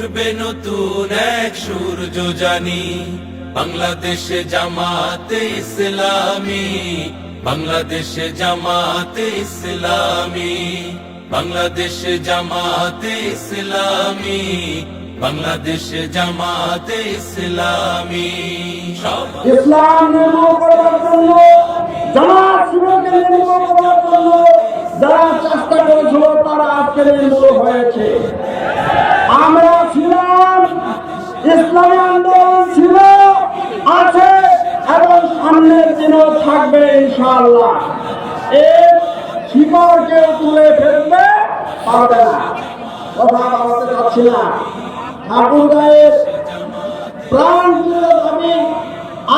উঠবে নতুন এক সূর্য জানি। বাংলাদেশে জামাতে ইসলামী, বাংলাদেশে জামাতে ইসলামী, বাংলাদেশে জামাতে ইসলামী, বাংলাদেশে জামাতে ইসলামী। যারা চেষ্টা করেছিল, তারা আজকে নির্মূল হয়েছে। ইসলামী আন্দোলন ছিল, আছে এবং সামনের দিনও থাকবে ইনশাআল্লাহ। এর শিকড়কে তুলে ফেলতে পারবে না। কথা বলতে চাচ্ছি না। ঠাকুর গায়ের প্রাণ দাবি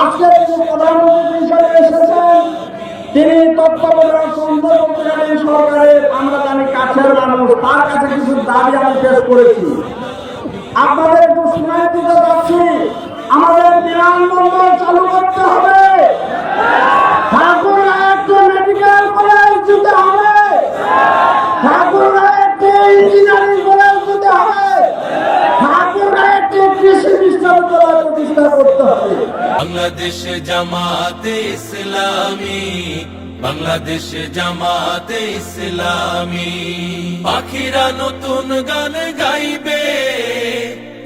আজকে প্রধানমন্ত্রী হিসেবে এসেছেন। তিনি তত্ত্বাবধায়ক অন্তর্বর্তীকালীন সরকারের আমরা জানি কাছের মানুষ, তার কাছে কিছু দাবি আমি পেশ করেছি। আপনাদের সময় দিতে যাচ্ছি আমাদের বিমানবন্দর চালু করতে হবে। ঠাকুর একটু কৃষি বাংলাদেশ জামাতে ইসলামী, বাংলাদেশ জামাতে ইসলামী। পাখিরা নতুন গান গাইবে।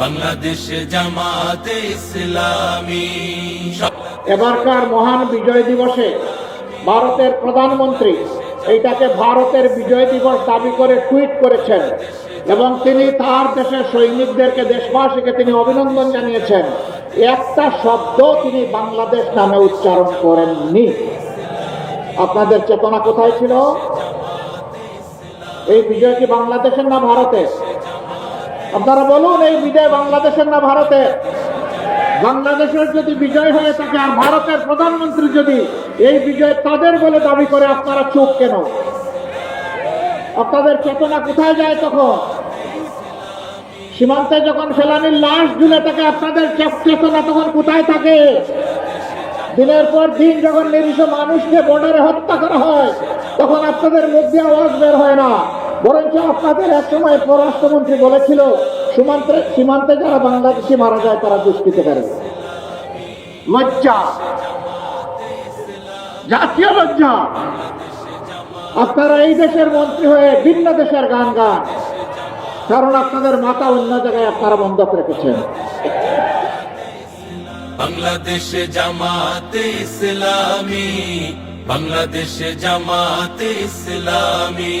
বাংলাদেশ জামাতে ইসলামী। এবারকার মহান বিজয় দিবসে ভারতের প্রধানমন্ত্রী এইটাকে ভারতের বিজয় দিবস দাবি করে টুইট করেছেন এবং তিনি তার দেশের সৈনিকদেরকে, দেশবাসীকে তিনি অভিনন্দন জানিয়েছেন। একটা শব্দ তিনি বাংলাদেশ নামে উচ্চারণ করেননি। আপনাদের চেতনা কোথায় ছিল? এই বিজয় কি বাংলাদেশের না ভারতের? আপনারা বলুন, এই বিজয় বাংলাদেশের না ভারতের বাংলাদেশের যদি বিজয় হয়ে থাকে আর ভারতের প্রধানমন্ত্রী যদি এই বিজয় তাদের বলে দাবি করে, আপনারা চুপ কেন? আপনাদের চেতনা কোথায় যায় তখন? সীমান্তে যখন ফেলানির লাশ ঝুলে থাকে, আপনাদের চেতনা তখন কোথায় থাকে? দিনের পর দিন যখন নিরীহ মানুষকে বর্ডারে হত্যা করা হয়, তখন আপনাদের মধ্যে আওয়াজ বের হয় না। বরঞ্চ আপনাদের এক সময় পররাষ্ট্রমন্ত্রী বলেছিল, সীমান্তে সীমান্তে যারা বাংলাদেশি মারা যায়, তারা দুষ্কৃতকারী লজ্জা। জাতীয় লজ্জা। আপনারা এই দেশের মন্ত্রী হয়ে ভিন্ন দেশের গান গান। কারণ আপনাদের মাথা অন্য জায়গায় আপনারা বন্ধক রেখেছেন। বাংলাদেশ জামাতে ইসলামী, বাংলাদেশ জামাতে ইসলামী।